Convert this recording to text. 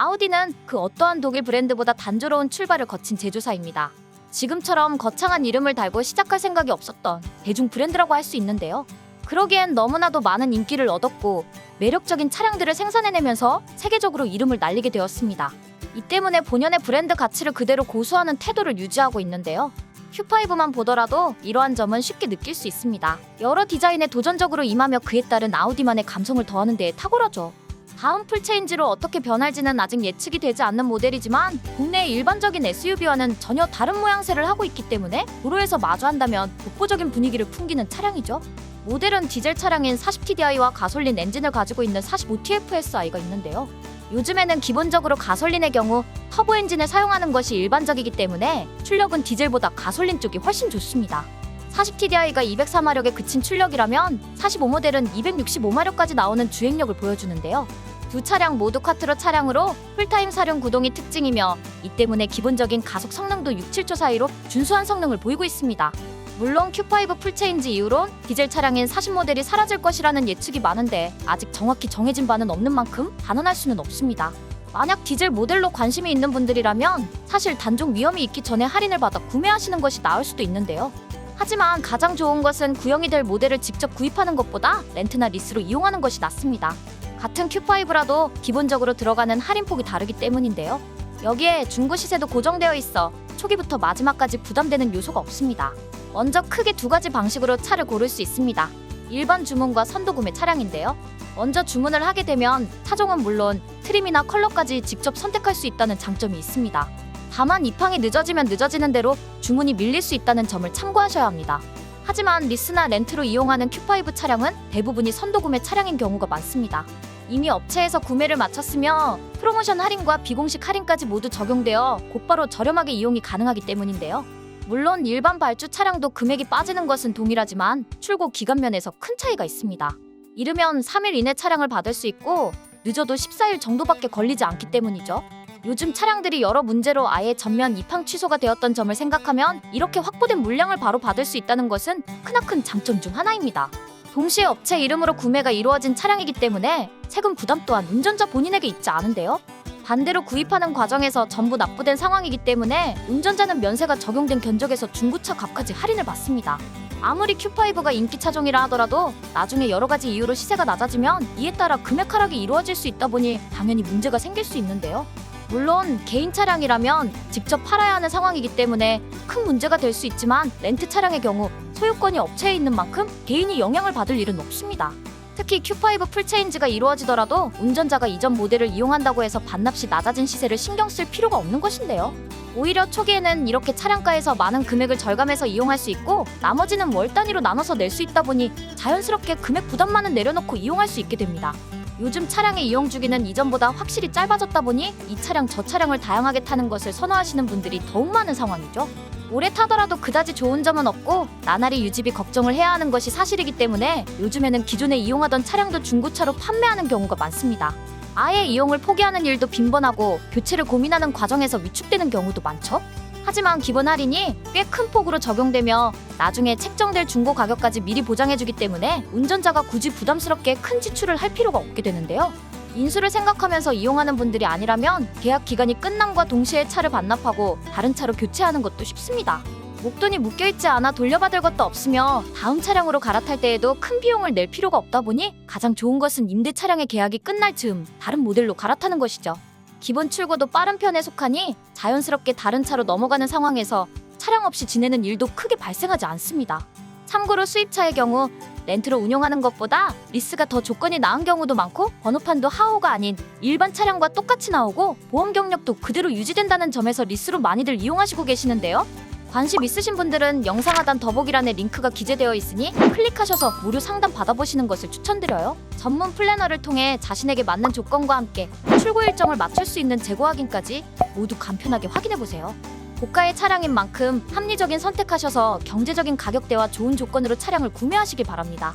아우디는 그 어떠한 독일 브랜드보다 단조로운 출발을 거친 제조사입니다. 지금처럼 거창한 이름을 달고 시작할 생각이 없었던 대중 브랜드라고 할 수 있는데요. 그러기엔 너무나도 많은 인기를 얻었고 매력적인 차량들을 생산해내면서 세계적으로 이름을 날리게 되었습니다. 이 때문에 본연의 브랜드 가치를 그대로 고수하는 태도를 유지하고 있는데요. Q5만 보더라도 이러한 점은 쉽게 느낄 수 있습니다. 여러 디자인에 도전적으로 임하며 그에 따른 아우디만의 감성을 더하는 데에 탁월하죠. 다음 풀체인지로 어떻게 변할지는 아직 예측이 되지 않는 모델이지만 국내의 일반적인 SUV와는 전혀 다른 모양새를 하고 있기 때문에 도로에서 마주한다면 독보적인 분위기를 풍기는 차량이죠. 모델은 디젤 차량인 40TDI와 가솔린 엔진을 가지고 있는 45TFSI가 있는데요. 요즘에는 기본적으로 가솔린의 경우 터보 엔진을 사용하는 것이 일반적이기 때문에 출력은 디젤보다 가솔린 쪽이 훨씬 좋습니다. 40TDI가 204마력에 그친 출력이라면 45모델은 265마력까지 나오는 주행력을 보여주는데요. 두 차량 모두 쿼트로 차량으로 풀타임 사륜 구동이 특징이며 이 때문에 기본적인 가속 성능도 6, 7초 사이로 준수한 성능을 보이고 있습니다. 물론 Q5 풀체인지 이후론 디젤 차량인 40 모델이 사라질 것이라는 예측이 많은데 아직 정확히 정해진 바는 없는 만큼 단언할 수는 없습니다. 만약 디젤 모델로 관심이 있는 분들이라면 사실 단종 위험이 있기 전에 할인을 받아 구매하시는 것이 나을 수도 있는데요. 하지만 가장 좋은 것은 구형이 될 모델을 직접 구입하는 것보다 렌트나 리스로 이용하는 것이 낫습니다. 같은 Q5라도 기본적으로 들어가는 할인폭이 다르기 때문인데요. 여기에 중고 시세도 고정되어 있어 초기부터 마지막까지 부담되는 요소가 없습니다. 먼저 크게 두 가지 방식으로 차를 고를 수 있습니다. 일반 주문과 선도 구매 차량인데요. 먼저 주문을 하게 되면 차종은 물론 트림이나 컬러까지 직접 선택할 수 있다는 장점이 있습니다. 다만 입항이 늦어지면 늦어지는 대로 주문이 밀릴 수 있다는 점을 참고하셔야 합니다. 하지만 리스나 렌트로 이용하는 Q5 차량은 대부분이 선도 구매 차량인 경우가 많습니다. 이미 업체에서 구매를 마쳤으며 프로모션 할인과 비공식 할인까지 모두 적용되어 곧바로 저렴하게 이용이 가능하기 때문인데요. 물론 일반 발주 차량도 금액이 빠지는 것은 동일하지만 출고 기간 면에서 큰 차이가 있습니다. 이르면 3일 이내 차량을 받을 수 있고 늦어도 14일 정도밖에 걸리지 않기 때문이죠. 요즘 차량들이 여러 문제로 아예 전면 입항 취소가 되었던 점을 생각하면 이렇게 확보된 물량을 바로 받을 수 있다는 것은 크나큰 장점 중 하나입니다. 동시에 업체 이름으로 구매가 이루어진 차량이기 때문에 세금 부담 또한 운전자 본인에게 있지 않은데요. 반대로 구입하는 과정에서 전부 납부된 상황이기 때문에 운전자는 면세가 적용된 견적에서 중고차 값까지 할인을 받습니다. 아무리 Q5가 인기 차종이라 하더라도 나중에 여러 가지 이유로 시세가 낮아지면 이에 따라 금액 하락이 이루어질 수 있다 보니 당연히 문제가 생길 수 있는데요. 물론 개인 차량이라면 직접 팔아야 하는 상황이기 때문에 큰 문제가 될 수 있지만 렌트 차량의 경우 소유권이 업체에 있는 만큼 개인이 영향을 받을 일은 없습니다. 특히 Q5 풀체인지가 이루어지더라도 운전자가 이전 모델을 이용한다고 해서 반납시 낮아진 시세를 신경 쓸 필요가 없는 것인데요. 오히려 초기에는 이렇게 차량가에서 많은 금액을 절감해서 이용할 수 있고 나머지는 월 단위로 나눠서 낼 수 있다 보니 자연스럽게 금액 부담만은 내려놓고 이용할 수 있게 됩니다. 요즘 차량의 이용 주기는 이전보다 확실히 짧아졌다 보니 이 차량 저 차량을 다양하게 타는 것을 선호하시는 분들이 더욱 많은 상황이죠. 오래 타더라도 그다지 좋은 점은 없고 나날이 유지비 걱정을 해야 하는 것이 사실이기 때문에 요즘에는 기존에 이용하던 차량도 중고차로 판매하는 경우가 많습니다. 아예 이용을 포기하는 일도 빈번하고 교체를 고민하는 과정에서 위축되는 경우도 많죠. 하지만 기본 할인이 꽤 큰 폭으로 적용되며 나중에 책정될 중고 가격까지 미리 보장해주기 때문에 운전자가 굳이 부담스럽게 큰 지출을 할 필요가 없게 되는데요. 인수를 생각하면서 이용하는 분들이 아니라면 계약 기간이 끝남과 동시에 차를 반납하고 다른 차로 교체하는 것도 쉽습니다. 목돈이 묶여있지 않아 돌려받을 것도 없으며 다음 차량으로 갈아탈 때에도 큰 비용을 낼 필요가 없다 보니 가장 좋은 것은 임대 차량의 계약이 끝날 즈음 다른 모델로 갈아타는 것이죠. 기본 출고도 빠른 편에 속하니 자연스럽게 다른 차로 넘어가는 상황에서 차량 없이 지내는 일도 크게 발생하지 않습니다. 참고로 수입차의 경우 렌트로 운용하는 것보다 리스가 더 조건이 나은 경우도 많고 번호판도 하오가 아닌 일반 차량과 똑같이 나오고 보험 경력도 그대로 유지된다는 점에서 리스로 많이들 이용하시고 계시는데요. 관심 있으신 분들은 영상 하단 더보기란에 링크가 기재되어 있으니 클릭하셔서 무료 상담 받아보시는 것을 추천드려요. 전문 플래너를 통해 자신에게 맞는 조건과 함께 출고 일정을 맞출 수 있는 재고 확인까지 모두 간편하게 확인해보세요. 고가의 차량인 만큼 합리적인 선택하셔서 경제적인 가격대와 좋은 조건으로 차량을 구매하시길 바랍니다.